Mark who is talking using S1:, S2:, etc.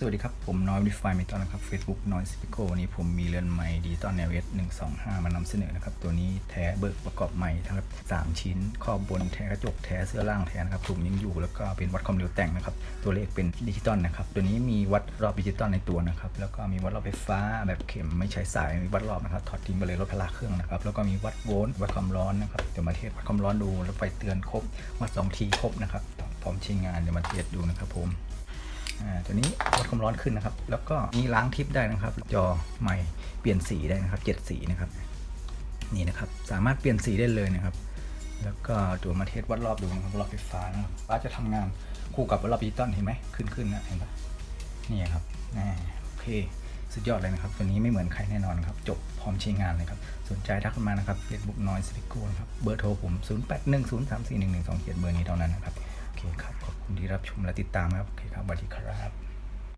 S1: สวัสดีครับ ผมน้อยวิฟายมิตอนนะครับ Facebook น้อยสปิโกวันนี้ผมมีเรือนไม้ดีตอนแนวเอสหนึ่งสองห้ามานำเสนอนะครับ ตัวนี้แท้เบิกประกอบใหม่ทั้งสามชิ้น ขอบบนแท้กระจกแท้เสื้อล่างแท้นะครับถุงยังอยู่แล้วก็เป็นวัดความเร็วแต่งนะครับ ตัวเลขเป็นดิจิตอลนะครับ ตัวนี้มีวัดรอบดิจิตอลในตัวนะครับ แล้วก็มีวัดรอบไฟฟ้าแบบเข็มไม่ใช้สายมีวัดรอบนะครับถอดทิ้งไปเลยลดพลังเครื่องนะครับแล้วก็มีวัดโวลต์วัดความร้อนนะครับเดี๋ยวมาเทสวัดความร้อนดูแล้วไฟเตือนครบวัดสองทีครบนะครับพร้อมใช้งานเดี๋ยวมาเทสดูนะครับผม ตัวนี้วัดความร้อนขึ้นนะครับ แล้วก็มีล้างทิปได้นะครับ จอใหม่เปลี่ยนสีได้นะครับเจ็ดสีนะครับ นี่นะครับ สามารถเปลี่ยนสีได้เลยนะครับ แล้วก็ตัวมาเทสวัดรอบดูนะครับรอบไฟฟ้านะครับฟ้าจะทำงานคู่กับวัดรอบดิจิตอลเห็นไหมขึ้นขึ้นนะเห็นปะนี่ครับแน่โอเคสุดยอดเลยนะครับ ตัวนี้ไม่เหมือนใครแน่นอนครับ จบพร้อมใช้งานเลยครับ สนใจทักมานะครับ Facebook Noise s p i c o นครับ เบอร์โทรผม 0 8 1 0 3 4 1 1 2เขียนเบอร์นี้เท่านั้นนะครับ โอเคครับ ที่รับชมและติดตามครับโอเคครับสวัสดีครับ